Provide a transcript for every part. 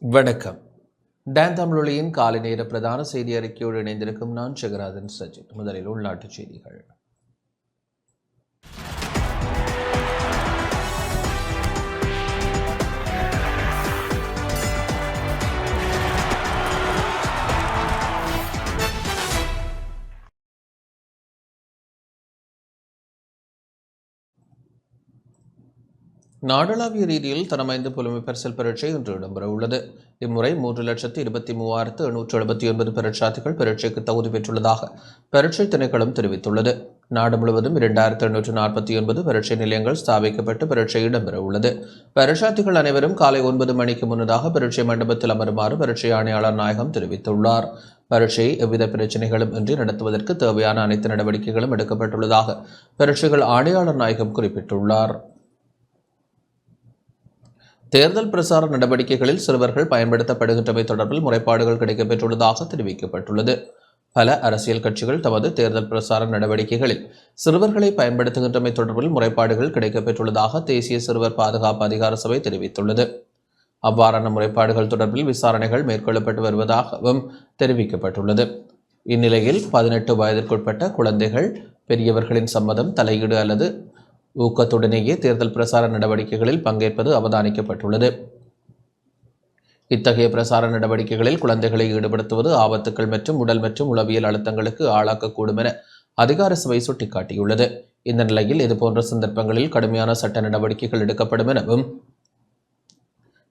வணக்கம். டேன் தமிழொலியின் காலை நேர பிரதான செய்தி அறிக்கையோடு இணைந்திருக்கும் நான் ஜெகநாதன் சஜித். முதலில் உள்நாட்டுச் செய்திகள். நாடளாவிய ரீதியில் தனமைந்து புலமை பரிசல் பரீட்சை இன்று இடம்பெற உள்ளது. இம்முறை மூன்று லட்சத்து இருபத்தி மூவாயிரத்து எண்ணூற்று எழுபத்தி ஒன்பது பரீட்சார்த்திகள் பரீட்சைக்கு தகுதி பெற்றுள்ளதாக பரீட்சை திணைக்களம் தெரிவித்துள்ளது. நாடு முழுவதும் இரண்டாயிரத்து எண்ணூற்று நாற்பத்தி ஒன்பது பரீட்சை நிலையங்கள் ஸ்தாபிக்கப்பட்டு பரீட்சை இடம்பெற உள்ளது. பரீட்சார்த்திகள் அனைவரும் காலை ஒன்பது மணிக்கு முன்னதாக பரீட்சை மண்டபத்தில் அமருமாறு பரீட்சை ஆணையாளர் நாயகம் தெரிவித்துள்ளார். பரீட்சையை எவ்வித பிரச்சனைகளும் இன்றி நடத்துவதற்கு தேவையான அனைத்து நடவடிக்கைகளும் எடுக்கப்பட்டுள்ளதாக பரீட்சைகள் ஆணையாளர் நாயகம் குறிப்பிட்டுள்ளார். தேர்தல் பிரசார நடவடிக்கைகளில் சிறுவர்கள் பயன்படுத்தப்படுகின்றமை தொடர்பில் முறைப்பாடுகள் கிடைக்கப்பெற்றுள்ளதாக தெரிவிக்கப்பட்டுள்ளது. பல அரசியல் கட்சிகள் தமது தேர்தல் பிரசார நடவடிக்கைகளில் சிறுவர்களை பயன்படுத்துகின்றமை தொடர்பில் முறைப்பாடுகள் கிடைக்கப்பெற்றுள்ளதாக தேசிய சிறுவர் பாதுகாப்பு அதிகார சபை தெரிவித்துள்ளது. அவ்வாறான முறைப்பாடுகள் தொடர்பில் விசாரணைகள் மேற்கொள்ளப்பட்டு வருவதாகவும் தெரிவிக்கப்பட்டுள்ளது. இந்நிலையில் பதினெட்டு வயதிற்குட்பட்ட குழந்தைகள் பெரியவர்களின் சம்மதம் தலையீடு அல்லது ஊக்கத்துடனேயே தேர்தல் பிரசார நடவடிக்கைகளில் பங்கேற்பது அவதானிக்கப்பட்டுள்ளது. இத்தகைய பிரசார நடவடிக்கைகளில் குழந்தைகளை ஈடுபடுத்துவது ஆபத்துக்கள் மற்றும் உடல் மற்றும் உளவியல் அழுத்தங்களுக்கு ஆளாக்கக்கூடும் என அதிகார சபை சுட்டிக்காட்டியுள்ளது. இந்த நிலையில் இதுபோன்ற சந்தர்ப்பங்களில் கடுமையான சட்ட நடவடிக்கைகள் எடுக்கப்படும் எனவும்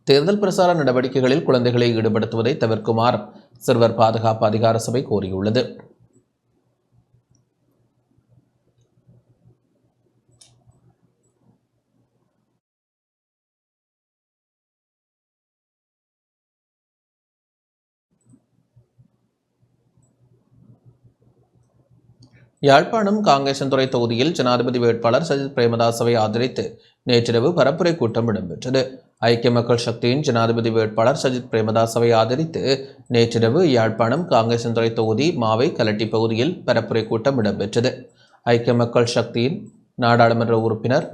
தேர்தல் பிரசார நடவடிக்கைகளில் குழந்தைகளை ஈடுபடுத்துவதை தவிர்க்குமாறு சிறுவர் பாதுகாப்பு அதிகார சபை கோரியுள்ளது யாழ்ப்பாணம் காங்கேசன்துறை தொகுதியில் ஜனாதிபதி வேட்பாளர் சஜித் பிரேமதாசவை ஆதரித்து நேற்றிரவு பரப்புரை கூட்டம் இடம்பெற்றது. ஐக்கிய மக்கள் சக்தியின் ஜனாதிபதி வேட்பாளர் சஜித் பிரேமதாசவை ஆதரித்து நேற்றிரவு யாழ்ப்பாணம் காங்கேசன்துறை தொகுதி மாவை கலட்டி பகுதியில் பரப்புரை கூட்டம் இடம்பெற்றது. ஐக்கிய மக்கள் சக்தியின் நாடாளுமன்ற உறுப்பினர்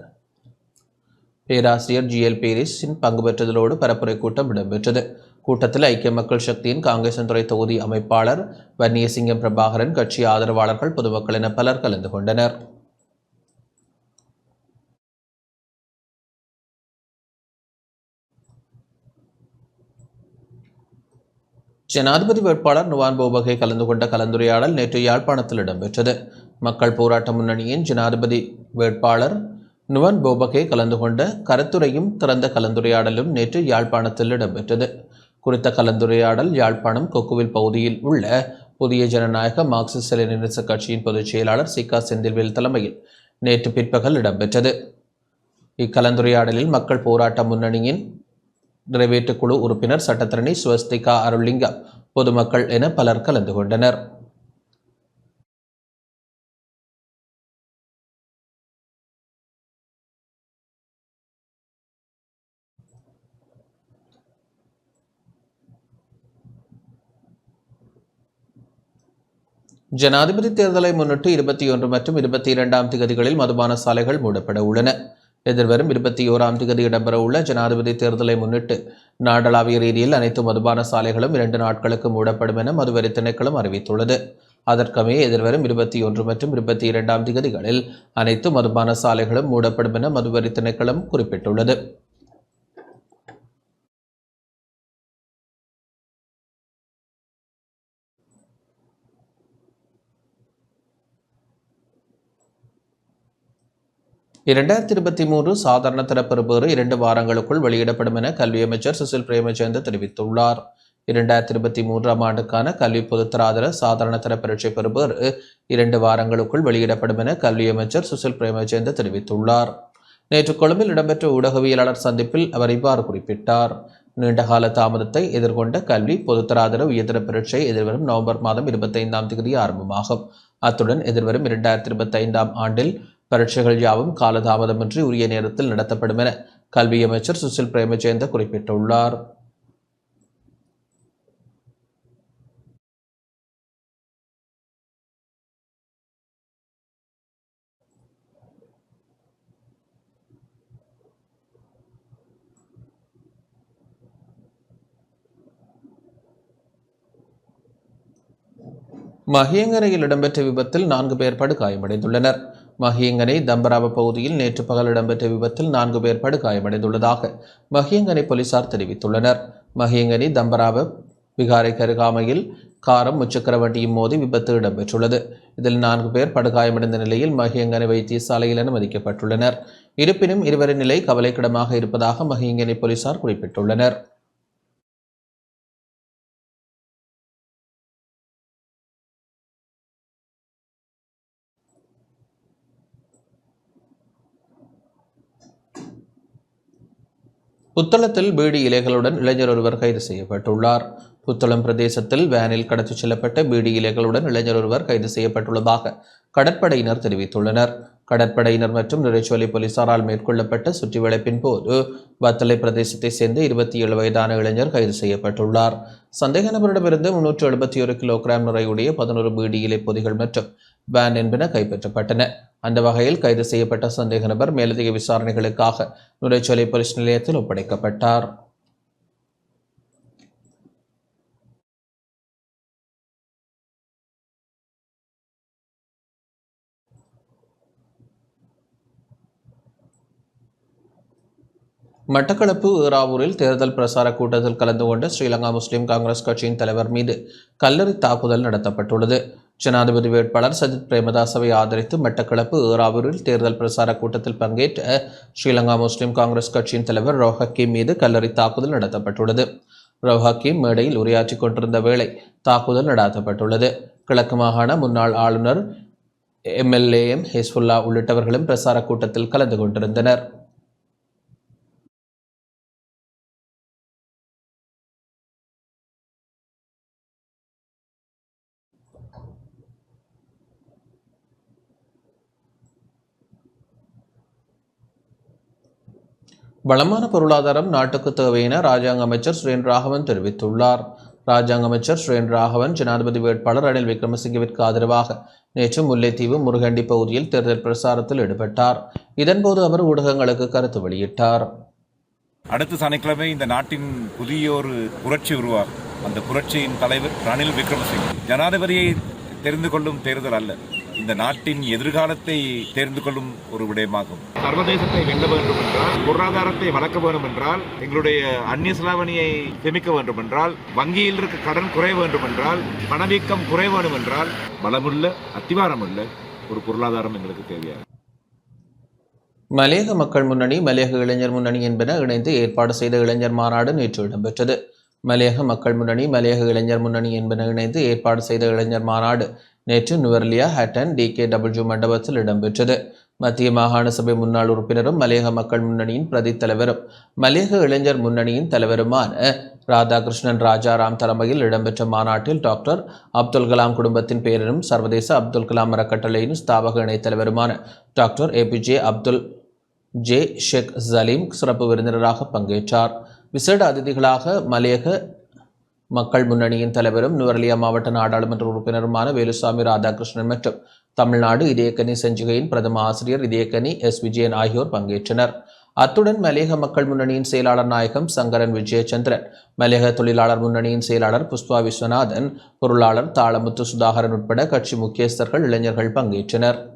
பேராசிரியர் ஜி எல் பேரிஸின் பங்கு பெற்றதோடு பரப்புரை கூட்டம் இடம்பெற்றது. கூட்டத்தில் ஐக்கிய மக்கள் சக்தியின் காங்கேசன்துறை தொகுதி அமைப்பாளர் வன்னியசிங்கம் பிரபாகரன் கட்சி ஆதரவாளர்கள் பொதுமக்கள் என பலர் கலந்து கொண்டனர். ஜனாதிபதி வேட்பாளர் நுவான் போபகை கலந்து கொண்ட கலந்துரையாடல் நேற்று யாழ்ப்பாணத்தில் இடம்பெற்றது. மக்கள் போராட்ட முன்னணியின் ஜனாதிபதி வேட்பாளர் நுவன் போபகே கலந்து கொண்ட கருத்துரையும் திறந்த கலந்துரையாடலும் நேற்று யாழ்ப்பாணத்தில் இடம்பெற்றது. குறித்த கலந்துரையாடல் யாழ்ப்பாணம் கொக்குவில் பகுதியில் உள்ள புதிய ஜனநாயக மார்க்சிஸ்ட் லெனினிச கட்சியின் பொதுச் செயலாளர் சிகா செந்தில்வேல் தலைமையில் நேற்று பிற்பகல் இடம்பெற்றது. இக்கலந்துரையாடலில் மக்கள் போராட்ட முன்னணியின் நிறைவேற்றுக் குழு உறுப்பினர் சட்டத்தரணி ஸ்வஸ்திகா அருள்லிங்கம் பொதுமக்கள் என பலர் கலந்து கொண்டனர் ஜனாதிபதி தேர்தலை முன்னிட்டு இருபத்தி ஒன்று மற்றும் இருபத்தி இரண்டாம் திகதிகளில் மதுபான சாலைகள் மூடப்பட உள்ளன. எதிர்வரும் இருபத்தி ஓராம் திகதி இடம்பெறவுள்ள ஜனாதிபதி தேர்தலை முன்னிட்டு நாடளாவிய ரீதியில் அனைத்து மதுபான சாலைகளும் இரண்டு நாட்களுக்கு மூடப்படும் என மதுவரி திணைக்களம் அறிவித்துள்ளது. அதற்கமே எதிர்வரும் இருபத்தி ஒன்று மற்றும் இருபத்தி இரண்டாம் திகதிகளில் அனைத்து மதுபான சாலைகளும் மூடப்படும் என மதுவரி திணைக்களம் குறிப்பிட்டுள்ளது. இரண்டாயிரத்தி இருபத்தி மூன்று சாதாரண தர இரண்டு வாரங்களுக்குள் வெளியிடப்படும் என கல்வி அமைச்சர் சுசில் பிரேமச்சந்த் தெரிவித்துள்ளார். இரண்டாயிரத்தி இருபத்தி மூன்றாம் ஆண்டுக்கான கல்வி பொதுத்தராதர சாதாரண தர பரீட்சை பெறுபவர் இரண்டு வாரங்களுக்குள் வெளியிடப்படும் என கல்வி அமைச்சர் சுசில் பிரேமச்சந்த் தெரிவித்துள்ளார். நேற்று கொழும்பில் இடம்பெற்ற ஊடகவியலாளர் சந்திப்பில் அவர் இவ்வாறு குறிப்பிட்டார். நீண்டகால தாமதத்தை எதிர்கொண்ட கல்வி பொதுத்தராதர உயர்தர பரீட்சை எதிர்வரும் நவம்பர் மாதம் இருபத்தைந்தாம் தேதி ஆரம்பமாகும். அத்துடன் எதிர்வரும் இரண்டாயிரத்தி இருபத்தி ஐந்தாம் ஆண்டில் பரீட்சைகள் யாவும் காலதாமதமின்றி உரிய நேரத்தில் நடத்தப்படும் என கல்வி அமைச்சர் சுசில் பிரேமஜெயந்த குறிப்பிட்டுள்ளார். மகியங்கரையில் இடம்பெற்ற விபத்தில் நான்கு பேர் படுகாயமடைந்துள்ளனர். மகியங்கனை தம்பராவ பகுதியில் நேற்று பகல் இடம்பெற்ற விபத்தில் நான்கு பேர் படுகாயமடைந்துள்ளதாக மகியங்கனை போலீசார் தெரிவித்துள்ளனர். மகியங்கனி தம்பராவ விகாரை கருகாமையில் காரம் முச்சக்கர வண்டியும் மோதி விபத்து இடம்பெற்றுள்ளது. இதில் நான்கு பேர் படுகாயமடைந்த நிலையில் மகியங்கனை வைத்தியசாலையில் அனுமதிக்கப்பட்டுள்ளனர். இருப்பினும் இருவரின் நிலை கவலைக்கிடமாக இருப்பதாக மஹியங்கனை போலீசார் குறிப்பிட்டுள்ளனர். புத்தளத்தில் பீடி இலைகளுடன் இளைஞர் ஒருவர் கைது செய்யப்பட்டுள்ளார். புத்தளம் பிரதேசத்தில் வேனில் கடத்திச் செல்லப்பட்ட பீடி இலைகளுடன் இளைஞர் ஒருவர் கைது செய்யப்பட்டுள்ளதாக கடற்படையினர் தெரிவித்துள்ளனர். கடற்படையினர் மற்றும் நிறைச்சுவலி போலீசாரால் மேற்கொள்ளப்பட்ட சுற்றிவளைப்பின் போது வத்தலை பிரதேசத்தைச் சேர்ந்த இருபத்தி ஏழு வயதான இளைஞர் கைது செய்யப்பட்டுள்ளார். சந்தேக நபரிடமிருந்து முன்னூற்று எழுபத்தி ஒரு கிலோகிராம் நிறையுடைய பதினோரு பீடி இலை பொதிகள் மற்றும் பேன் என்பன கைப்பற்றப்பட்டன. அந்த வகையில் கைது செய்யப்பட்ட சந்தேக நபர் மேலதிக விசாரணைகளுக்காக நுரைச்சோலை போலீஸ் நிலையத்தில் ஒப்படைக்கப்பட்டார். மட்டக்களப்பு ஈராவூரில் தேர்தல் பிரசார கூட்டத்தில் கலந்து கொண்ட ஸ்ரீலங்கா முஸ்லிம் காங்கிரஸ் கட்சியின் தலைவர் மீது கல்லறி தாக்குதல் நடத்தப்பட்டுள்ளது. ஜனாதிபதி வேட்பாளர் சஜித் பிரேமதாசவை ஆதரித்து மட்டக்களப்பு ஏறாவூரில் தேர்தல் பிரசார கூட்டத்தில் பங்கேற்ற ஸ்ரீலங்கா முஸ்லிம் காங்கிரஸ் கட்சியின் தலைவர் ரோஹக்கி மீது கல்லறி தாக்குதல் நடத்தப்பட்டுள்ளது. ரோ மேடையில் உரையாற்றிக் கொண்டிருந்த வேளை தாக்குதல் நடாத்தப்பட்டுள்ளது. கிழக்கு மாகாண முன்னாள் ஆளுநர் எம்எல்ஏஎம் ஹிஸ்புல்லா உள்ளிட்டவர்களும் பிரசார கூட்டத்தில் கலந்து கொண்டிருந்தனர். வளமான பொருளாதாரம் நாட்டுக்கு தேவையென ராஜாங்க அமைச்சர் சுரேன் ராகவன் தெரிவித்துள்ளார். ராஜாங்க அமைச்சர் சுரேன் ராகவன் ஜனாதிபதி வேட்பாளர் ரணில் விக்ரமசிங்கவிற்கு ஆதரவாக நேற்று முல்லைத்தீவு முருகண்டி பகுதியில் தேர்தல் பிரசாரத்தில் ஈடுபட்டார். இதன்போது அவர் ஊடகங்களுக்கு கருத்து வெளியிட்டார். அடுத்த சனிக்கிழமை இந்த நாட்டின் புதிய ஒரு புரட்சி உருவாகும். அந்த புரட்சியின் தலைவர் ரணில் விக்ரமசிங்கே. ஜனாதிபதியை தெரிந்து கொள்ளும் தேர்தல் அல்ல. இந்த நாட்டின் எதிர்காலத்தை தெரிந்து கொள்ளும் ஒரு விடயமாகும். சர்வதேசத்தை வெல்ல வேண்டும் என்றால் பொருளாதாரத்தை வளர்க்க வேண்டும் என்றால் எங்களுடைய அந்நிய செலாவணியை சேமிக்க வேண்டும் என்றால் வங்கியில் இருக்க கடன் குறைய வேண்டும் என்றால் பணவீக்கம் குறைய வேண்டும் என்றால் பலமுள்ள அத்திவாரமுள்ள ஒரு பொருளாதாரம் எங்களுக்கு தேவையாகும் மலையக மக்கள் முன்னணி மலையக இளைஞர் முன்னணி என்பன இணைந்து ஏற்பாடு செய்த இளைஞர் மாநாடு நேற்று இடம்பெற்றது. மலையக மக்கள் முன்னணி மலையக இளைஞர் முன்னணி என்பன இணைந்து ஏற்பாடு செய்த இளைஞர் மாநாடு நேற்று Nuwara Eliya Hatton D K W மண்டபத்தில் இடம்பெற்றது. மத்திய மாகாண சபை முன்னாள் உறுப்பினரும் மலையக மக்கள் முன்னணியின் பிரதி தலைவரும் மலையக இளைஞர் முன்னணியின் தலைவருமான ராதாகிருஷ்ணன் ராஜாராம் தலைமையில் இடம்பெற்ற மாநாட்டில் டாக்டர் அப்துல் கலாம் குடும்பத்தின் பேரரும் சர்வதேச அப்துல் கலாம் அறக்கட்டளையின் ஸ்தாபக இணைத் தலைவருமான doctor APJ Abdul J Sheikh Jaleem சிறப்பு விருந்தினராக பங்கேற்றார். விசேட அதிதிகளாக மலையக மக்கள் முன்னணியின் தலைவரும் நுவரலியா மாவட்ட நாடாளுமன்ற உறுப்பினருமான வேலுசாமி ராதாகிருஷ்ணன் மற்றும் தமிழ்நாடு இதயக்கனி செஞ்சிகையின் பிரதம ஆசிரியர் இதயக்கனி எஸ். விஜயன் ஆகியோர் பங்கேற்றனர். அத்துடன் மலையக மக்கள் முன்னணியின் செயலாளர் நாயகம் சங்கரன் விஜயச்சந்திரன் மலையக தொழிலாளர் முன்னணியின் செயலாளர் புஷ்பா விஸ்வநாதன் பொருளாளர் தாளமுத்து சுதாகரன் உட்பட கட்சி முக்கியஸ்தர்கள் இளைஞர்கள் பங்கேற்றனர்.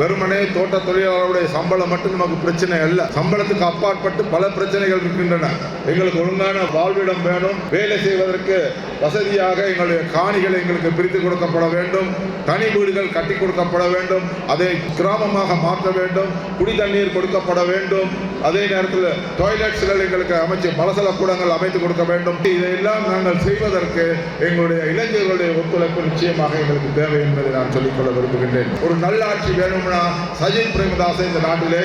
வெறுமனே தோட்ட தொழிலாளருடைய சம்பளம் மட்டும் நமக்கு பிரச்சனை அல்ல. சம்பளத்துக்கு அப்பாற்பட்டு பல பிரச்சனைகள் இருக்கின்றன. எங்களுக்கு ஒழுங்கான வாழ்விடம் வேணும். வேலை செய்வதற்கு வசதியாக எங்களுடைய காணிகள் எங்களுக்கு பிரித்து கொடுக்கப்பட வேண்டும். தனி வீடுகள் கட்டி கொடுக்கப்பட வேண்டும். அதை கிராமமாக மாற்ற வேண்டும். குடி தண்ணீர் கொடுக்கப்பட வேண்டும். அதே நேரத்தில் டாய்லெட்ஸ்கள் எங்களுக்கு அமைச்சு மலசல கூடங்கள் அமைத்து கொடுக்க வேண்டும். இதையெல்லாம் நாங்கள் செய்வதற்கு எங்களுடைய இளைஞர்களுடைய ஒத்துழைப்பு நிச்சயமாக எங்களுக்கு தேவை என்பதை நான் சொல்லிக்கொள்ள விரும்புகின்றேன். ஒரு நல்லாட்சி வேணும்னா சஜித் பிரேமதாசன் இந்த நாட்டிலே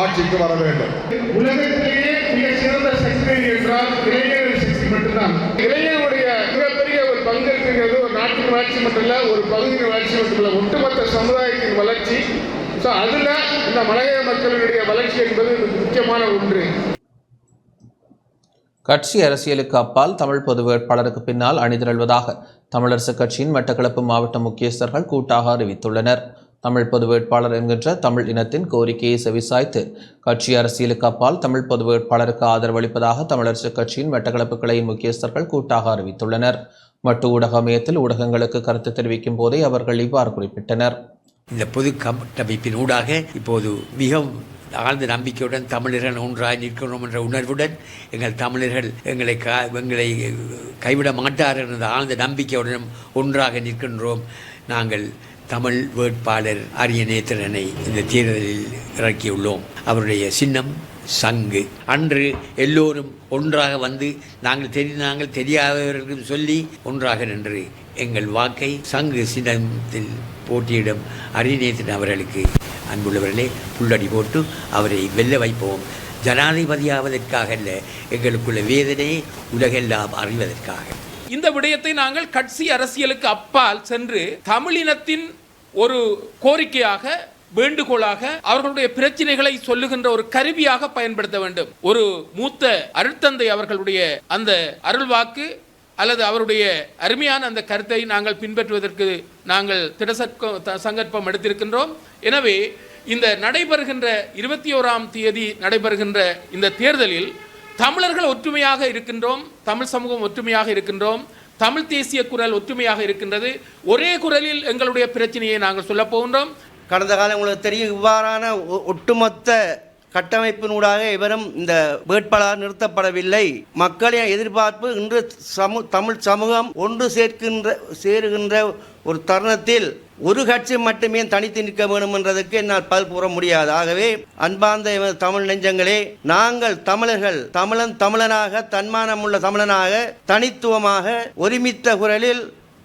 ஆட்சிக்கு வர வேண்டும். உலகத்திலேயே மிக சிறந்த சக்தி என்றால் இளைஞர்கள் சக்தி மட்டும்தான். இளைஞருடைய மிகப்பெரிய ஒரு பங்கு இருக்கிறது ஒரு நாட்டின் வளர்ச்சி மட்டுமல்ல ஒரு பகுதியின் வளர்ச்சி மட்டுமல்ல ஒட்டுமொத்த சமுதாயத்தின் வளர்ச்சி. ஸோ அதில் இந்த மலைய மக்களுடைய வளர்ச்சி என்பது முக்கியமான ஒன்று. கட்சி அரசியலுக்கு அப்பால் தமிழ் பொது வேட்பாளருக்கு பின்னால் அணிதிரள்வதாக தமிழரசுக் கட்சியின் மட்டக்களப்பு மாவட்ட முக்கியஸ்தர்கள் கூட்டாக அறிவித்துள்ளனர். தமிழ் பொது வேட்பாளர் என்கின்ற தமிழ் இனத்தின் கோரிக்கையை செவிசாய்த்து கட்சி அரசியலுக்கு அப்பால் தமிழ் பொது வேட்பாளருக்கு ஆதரவளிப்பதாக தமிழரசு கட்சியின் மட்டக்களப்பு கிளை முக்கியஸ்தர்கள் கூட்டாக அறிவித்துள்ளனர். மட்டு ஊடக மையத்தில் ஊடகங்களுக்கு கருத்து தெரிவிக்கும் போதே அவர்கள் இவ்வாறு குறிப்பிட்டனர். இந்த பொது கட்டமைப்பின் ஊடாக இப்போது மிகவும் ஆழ்ந்த நம்பிக்கையுடன் தமிழர்கள் ஒன்றாய் நிற்கிறோம் என்ற உணர்வுடன் எங்கள் தமிழர்கள் எங்களை கா எங்களை கைவிட மாட்டார்கள் என்ற ஆழ்ந்த நம்பிக்கையுடன் ஒன்றாக நிற்கின்றோம். நாங்கள் தமிழ் வேட்பாளர் அரியநேத்திரனை இந்த தேர்தலில் இறக்கியுள்ளோம். அவருடைய சின்னம் சங்கு. அன்று எல்லோரும் ஒன்றாக வந்து நாங்கள் தெரி நாங்கள் தெரியாதவர்களுக்கும் சொல்லி ஒன்றாக நின்று எங்கள் வாக்கை சங்கு சின்னத்தில் போட்டியிடும் அரியநேத்தன் அவர்களுக்கு அன்புள்ளவர்களே புல்லடி போட்டு அவரை வெல்ல வைப்போம். ஜனாதிபதியாவதற்காக அல்ல எங்களுக்குள்ள வேதனையை உலகெல்லாம் அறிவதற்காக. இந்த விடயத்தை நாங்கள் கட்சி அரசியலுக்கு அப்பால் சென்று தமிழினத்தின் ஒரு கோரிக்கையாக வேண்டுகோளாக அவர்களுடைய பிரச்சனைகளை சொல்லுகின்ற ஒரு கருவியாக பயன்படுத்த வேண்டும். ஒரு மூத்த அருட்தந்தை அவர்களுடைய அந்த அருள்வாக்கு அல்லது அவருடைய அருமையான அந்த கருத்தை நாங்கள் பின்பற்றுவதற்கு நாங்கள் திடசக்க த- சங்கற்பம் எடுத்திருக்கின்றோம். எனவே இந்த நடைபெறுகின்ற இருபத்தி ஓராம் தேதி நடைபெறுகின்ற இந்த தேர்தலில் தமிழர்கள் ஒற்றுமையாக இருக்கின்றோம் தமிழ் சமூகம் ஒற்றுமையாக இருக்கின்றோம். தமிழ் தேசிய குரல் ஒற்றுமையாக இருக்கின்றது. ஒரே குரலில் எங்களுடைய பிரச்சனையை நாங்கள் சொல்ல போகின்றோம். கடந்த காலம் உங்களுக்கு தெரியும் இவ்வாறான ஒ- ஒட்டுமொத்த கட்டமைப்பினூடாக இவரும் இந்த வேட்பாளர் நிறுத்தப்படவில்லை. மக்களின் எதிர்பார்ப்பு இன்று சமு தமிழ் சமூகம் ஒன்று சேர்க்கின்ற சேருகின்ற ஒரு தருணத்தில் ஒரு கட்சி மட்டுமே தனித்து நிற்க வேண்டும்ன்றதுக்கு என்னால் பதில் கூற முடியாது. ஆகவே அன்பார்ந்த தமிழ் நெஞ்சங்களே நாங்கள் தமிழர்கள் தமிழன் தமிழனாக தன்மானமுள்ள தமிழனாக தனித்துவமாக ஒருமித்த குரலில்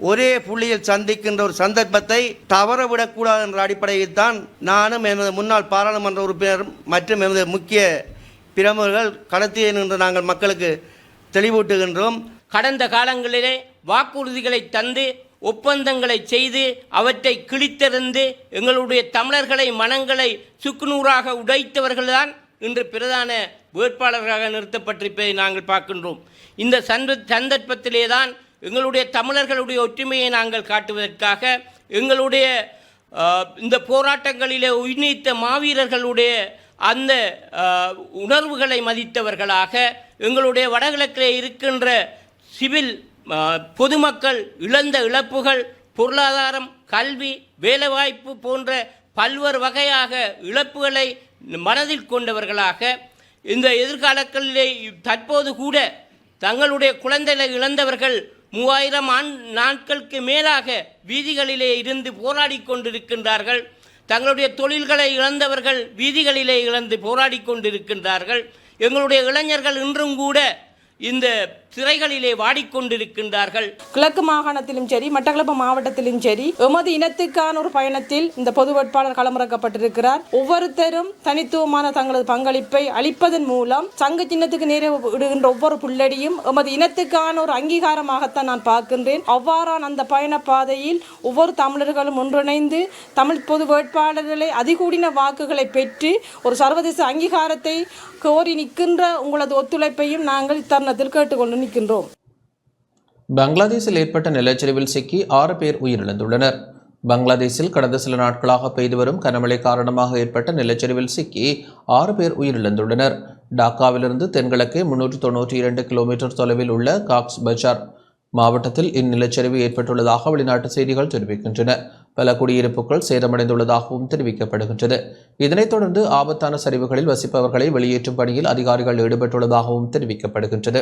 ஒரே புள்ளியில் சந்திக்கின்ற ஒரு சந்தர்ப்பத்தை தவறவிடக்கூடாது என்ற அடிப்படையில் தான் நானும் எனது முன்னாள் பாராளுமன்ற உறுப்பினரும் மற்றும் எனது முக்கிய பிரமுகர்கள் கடத்திய நின்று நாங்கள் மக்களுக்கு தெளிவூட்டுகின்றோம். கடந்த காலங்களிலே வாக்குறுதிகளை தந்து ஒப்பந்தங்களை செய்து அவற்றை கிழித்தெறிந்து எங்களுடைய தமிழர்களை மனங்களை சுக்குநூறாக உடைத்தவர்கள்தான் இன்று பிரதான வேட்பாளர்களாக நிறுத்தப்பட்டிருப்பதை நாங்கள் பார்க்கின்றோம். இந்த சந்த சந்தர்ப்பத்திலே தான் எங்களுடைய தமிழர்களுடைய ஒற்றுமையை நாங்கள் காட்டுவதற்காக எங்களுடைய இந்த போராட்டங்களிலே உயிர்நீத்த மாவீரர்களுடைய அந்த உணர்வுகளை மதித்தவர்களாக எங்களுடைய வடகிழக்கில் இருக்கின்ற சிவில் பொதுமக்கள் இழந்த இழப்புகள் பொருளாதாரம் கல்வி வேலைவாய்ப்பு போன்ற பல்வேறு வகையாக இழப்புகளை மனதில் கொண்டவர்களாக இந்த எதிர்காலங்களிலே தற்போது கூட தங்களுடைய குழந்தைகளை இழந்தவர்கள் மூவாயிரம் ஆண் நாட்களுக்கு மேலாக வீதிகளிலே இருந்து போராடி கொண்டிருக்கின்றார்கள். தங்களுடைய தொழில்களை இழந்தவர்கள் வீதிகளிலே இழந்து போராடி கொண்டிருக்கின்றார்கள். எங்களுடைய இளைஞர்கள் இன்றும் கூட இந்த சிறைகளிலே வாடிக்கொண்டிருக்கின்றார்கள். கிழக்கு மாகாணத்திலும் சரி மட்டக்களப்பு மாவட்டத்திலும் சரி எமது இனத்துக்கான ஒரு பயணத்தில் இந்த பொது வேட்பாளர் களமிறக்கப்பட்டிருக்கிறார். ஒவ்வொருத்தரும் தனித்துவமான தங்களது பங்களிப்பை அளிப்பதன் மூலம் சங்க சின்னத்துக்கு நேர விடுகின்ற ஒவ்வொரு புள்ளடியும் எமது இனத்துக்கான ஒரு அங்கீகாரமாகத்தான் நான் பார்க்கின்றேன். அவ்வாறான அந்த பயண பாதையில் ஒவ்வொரு தமிழர்களும் ஒன்றிணைந்து தமிழ் பொது வேட்பாளர்களை அதிகூடின வாக்குகளை பெற்று ஒரு சர்வதேச அங்கீகாரத்தை கோரி நிற்கின்ற உங்களது ஒத்துழைப்பையும் நாங்கள் இத்தருணத்தில் கேட்டுக்கொண்டு நிற்கின்றோம் பங்களாதேஷில் ஏற்பட்ட நிலச்சரிவில் சிக்கி ஆறு பேர் உயிரிழந்துள்ளனர். பங்களாதேஷில் கடந்த சில நாட்களாக பெய்து வரும் கனமழை காரணமாக ஏற்பட்ட நிலச்சரிவில் சிக்கி ஆறு பேர் உயிரிழந்துள்ளனர். டாக்காவிலிருந்து தென்கிழக்கே முன்னூற்று தொண்ணூற்றி இரண்டு கிலோமீட்டர் தொலைவில் உள்ள காக்ஸ் பஜார் மாவட்டத்தில் இந்நிலச்சரிவு ஏற்பட்டுள்ளதாக வெளிநாட்டு செய்திகள் தெரிவிக்கின்றன. பல குடியிருப்புகள் சேதமடைந்துள்ளதாகவும் தெரிவிக்கப்படுகின்றது. இதனைத் தொடர்ந்து ஆபத்தான சரிவுகளில் வசிப்பவர்களை வெளியேற்றும் பணியில் அதிகாரிகள் ஈடுபட்டுள்ளதாகவும் தெரிவிக்கப்படுகின்றது.